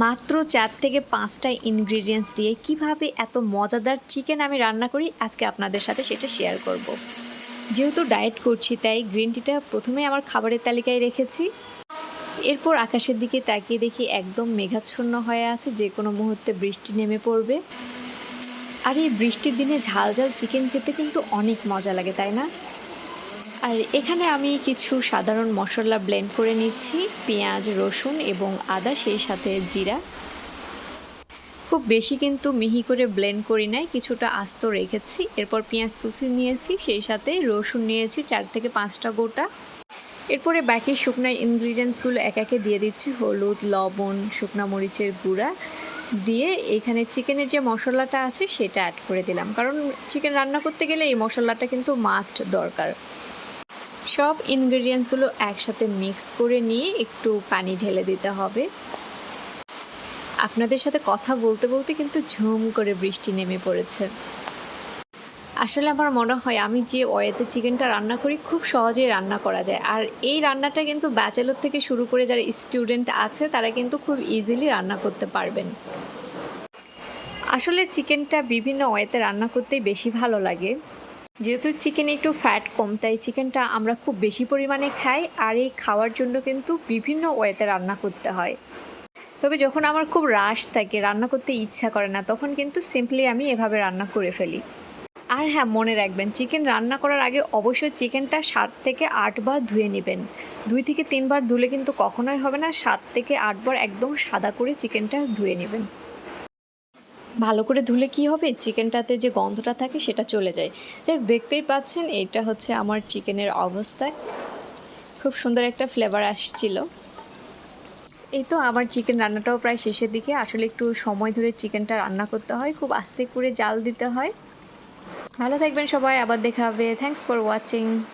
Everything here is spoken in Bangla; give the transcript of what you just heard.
মাত্র চার থেকে পাঁচটা ইনগ্রিডিয়েন্টস দিয়ে কীভাবে এত মজাদার চিকেন আমি রান্না করি, আজকে আপনাদের সাথে সেটা শেয়ার করব। যেহেতু ডায়েট করছি, তাই গ্রিন টিটা প্রথমে আমার খাবারের তালিকায় রেখেছি। এরপর আকাশের দিকে তাকিয়ে দেখি একদম মেঘাচ্ছন্ন হয়ে আছে, যে কোনো মুহূর্তে বৃষ্টি নেমে পড়বে। আর এই বৃষ্টির দিনে ঝাল ঝাল চিকেন খেতে কিন্তু অনেক মজা লাগে, তাই না? আর এখানে আমি কিছু সাধারণ মশলা ব্লেন্ড করে নিচ্ছি, পেঁয়াজ, রসুন এবং আদা, সেই সাথে জিরা। খুব বেশি কিন্তু মিহি করে ব্লেন্ড করি নাই, কিছুটা আস্ত রেখেছি। এরপর পেঁয়াজ কুচি নিয়েছি, সেই সাথে রসুন নিয়েছি চার থেকে পাঁচটা গোটা। এরপরে বাকি শুকনো ইনগ্রিডিয়েন্টসগুলো এক একে দিয়ে দিচ্ছি, হলুদ, লবণ, শুকনা মরিচের গুঁড়া। দিয়ে এখানে চিকেনের যে মশলাটা আছে, সেটা অ্যাড করে দিলাম। কারণ চিকেন রান্না করতে গেলে এই মশলাটা কিন্তু মাস্ট দরকার। সব ইনগ্রেডিয়েন্টসগুলো একসাথে মিক্স করে নিয়ে একটু পানি ঢেলে দিতে হবে। আপনাদের সাথে কথা বলতে বলতে কিন্তু ঝুম করে বৃষ্টি নেমে পড়েছে। আসলে আমার মনে হয় আমি যে ওয়েতে চিকেনটা রান্না করি খুব সহজেই রান্না করা যায়। আর এই রান্নাটা কিন্তু ব্যাচেলর থেকে শুরু করে যারা স্টুডেন্ট আছে, তারা কিন্তু খুব ইজিলি রান্না করতে পারবেন। আসলে চিকেনটা বিভিন্ন ওয়েতে রান্না করতেই বেশি ভালো লাগে। যেহেতু চিকেন একটু ফ্যাট কম, তাই চিকেনটা আমরা খুব বেশি পরিমাণে খাই আর এই খাওয়ার জন্য কিন্তু বিভিন্ন ওয়েতে রান্না করতে হয়। তবে যখন আমার খুব রাশ থাকে, রান্না করতে ইচ্ছা করে না, তখন কিন্তু সিম্পলি আমি এভাবে রান্না করে ফেলি। আর হ্যাঁ মনে রাখবেন চিকেন রান্না করার আগে অবশ্যই চিকেনটা সাত থেকে আটবার ধুয়ে নেবেন। দুই থেকে তিনবার ধুলে কিন্তু কখনোই হবে না, সাত থেকে আটবার একদম সাদা করে চিকেনটা ধুয়ে নেবেন। ভালো করে ধুলে কি হবে? চিকেনটাতে যে গন্ধটা থাকে সেটা চলে যায়। যাই দেখতেই পাচ্ছেন, এটা হচ্ছে আমার চিকেনের অবস্থা। খুব সুন্দর একটা ফ্লেভার আসছিল। এই তো আমার চিকেন রান্নাটাও প্রায় শেষের দিকে। আসলে একটু সময় ধরে চিকেনটা রান্না করতে হয়, খুব আস্তে করে জাল দিতে হয়। ভালো থাকবেন সবাই, আবার দেখা হবে। Thanks for watching